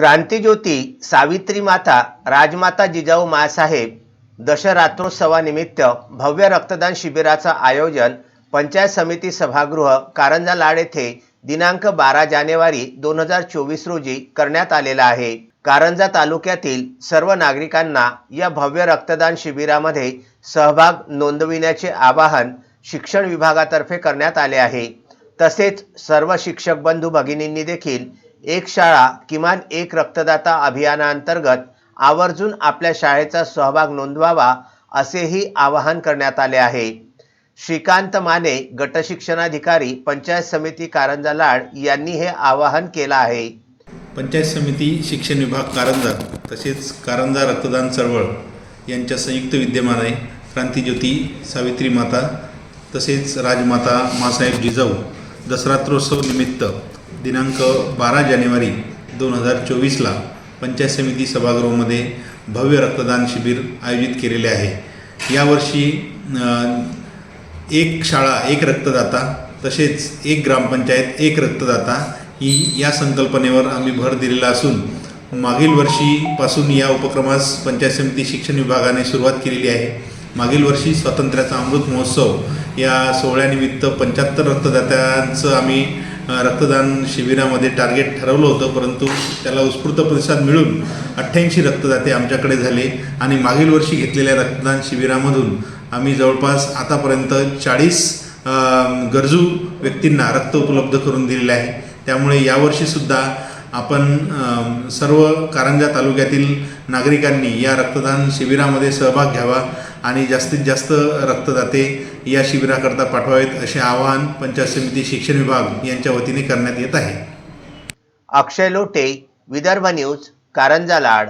क्रांतीज्योती सावित्री माता राजमाता जिजाऊ मासाहेब दशरात्रोत्सवानिमित्त भव्य रक्तदान शिबिराचं आयोजन पंचायत समिती सभागृह कारंजा लाड येथे दिनांक बारा जानेवारी दोन हजार चोवीस रोजी करण्यात आलेला आहे. कारंजा तालुक्यातील सर्व नागरिकांना या भव्य रक्तदान शिबिरामध्ये सहभाग नोंदविण्याचे आवाहन शिक्षण विभागातर्फे करण्यात आले आहे. तसेच सर्व शिक्षक बंधू भगिनींनी देखील एक शाळा किमान एक रक्तदाता अभियानाअंतर्गत आवर्जून आपल्या शाळेचा सहभाग नोंदवावा असेही आवाहन करण्यात आले आहे. श्रीकांत माने गटशिक्षणाधिकारी पंचायत समिती कारंजा लाड यांनी हे आवाहन केलं आहे. पंचायत समिती शिक्षण विभाग कारंजा तसेच कारंजा रक्तदान चळवळ यांच्या संयुक्त विद्यमाने क्रांतीज्योती सावित्री माता तसेच राजमाता मासाहेब जिजाऊ दसरात्रोत्सव निमित्त दिनांक बारा जानेवारी दोन हजार चोवीसला पंचायत समिती सभागृहामध्ये भव्य रक्तदान शिबिर आयोजित केलेले आहे. यावर्षी एक शाळा एक रक्तदाता तसेच एक ग्रामपंचायत एक रक्तदाता ही या संकल्पनेवर आम्ही भर दिलेला असून मागील वर्षीपासून या उपक्रमास पंचायत समिती शिक्षण विभागाने सुरुवात केलेली आहे. मागील वर्षी स्वातंत्र्याचा अमृत महोत्सव या सोहळ्यानिमित्त पंच्याहत्तर रक्तदात्यांचं आम्ही रक्तदान शिबिरामध्ये टार्गेट ठरवलं होतं परंतु त्याला उत्स्फूर्त प्रतिसाद मिळून अठ्ठ्याऐंशी रक्तदाते आमच्याकडे झाले आणि मागील वर्षी घेतलेल्या रक्तदान शिबिरामधून आम्ही जवळपास आतापर्यंत चाळीस गरजू व्यक्तींना रक्त उपलब्ध करून दिलेले आहे. त्यामुळे यावर्षीसुद्धा आपण सर्व कारंजा तालुक्यातील नागरिकांनी या रक्तदान शिबिरामध्ये सहभाग घ्यावा. आणि जास्तीत जास्त रक्तदाते या शिबिराकरता पाठवावेत असे आवाहन पंचायत समिती शिक्षण विभाग यांच्या वतीने करण्यात येत आहे. अक्षय लोटे विदर्भ न्यूज कारंजा लाड.